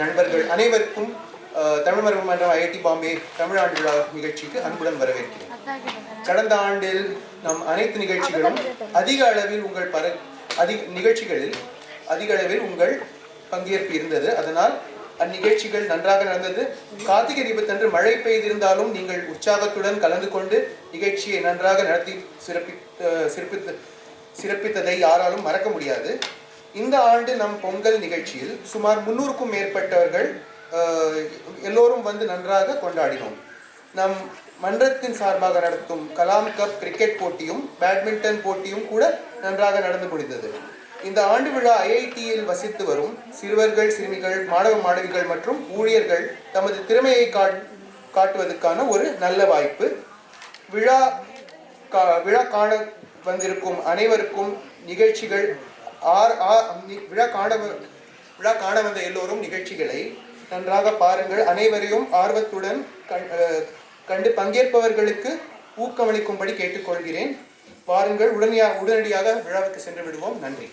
நண்பர்கள் அனைவருக்கும் தமிழ் மரபு மன்றம் ஐஐடி பாம்பே தமிழ்நாடு விழா நிகழ்ச்சிக்கு அன்புடன் வரவேற்கிறேன். கடந்த ஆண்டில் நம் அனைத்து நிகழ்ச்சிகளும் அதிக அளவில் உங்கள் பர அதிக நிகழ்ச்சிகளில் அதிக அளவில் உங்கள் பங்கேற்பு இருந்தது. அதனால் அந்நிகழ்ச்சிகள் நன்றாக நடந்தது. கார்த்திகை தீபத்தன்று மழை பெய்திருந்தாலும் நீங்கள் உற்சாகத்துடன் கலந்து கொண்டு நிகழ்ச்சியை நன்றாக நடத்தி சிறப்பி சிறப்பித்த சிறப்பித்ததை யாராலும் மறக்க முடியாது. இந்த ஆண்டு நம் பொங்கல் நிகழ்ச்சியில் சுமார் முன்னூறுக்கும் மேற்பட்டவர்கள் எல்லோரும் வந்து நன்றாக கொண்டாடினோம். நம் மன்றத்தின் சார்பாக நடத்தும் கலாம் கப் கிரிக்கெட் போட்டியும் பேட்மிண்டன் போட்டியும் கூட நன்றாக நடந்து முடிந்தது. இந்த ஆண்டு விழா ஐஐடியில் வசித்து வரும் சிறுவர்கள் சிறுமிகள் மாணவ மாணவிகள் மற்றும் ஊழியர்கள் தமது திறமையை காட்- காட்டுவதற்கான ஒரு நல்ல வாய்ப்பு. விழா கா- விழா காண வந்திருக்கும் அனைவருக்கும் நிகழ்ச்சிகள் ஆர் ஆர் விழா காண விழா காண வந்த எல்லோரும் நிகழ்ச்சிகளை நன்றாக பாருங்கள். அனைவரையும் ஆர்வத்துடன் கண்- கண்டு பங்கேற்பவர்களுக்கு ஊக்கமளிக்கும்படி கேட்டுக்கொள்கிறேன். பாருங்கள் உடனடியாக உடனடியாக விழாவுக்கு சென்று விடுவோம். நன்றி.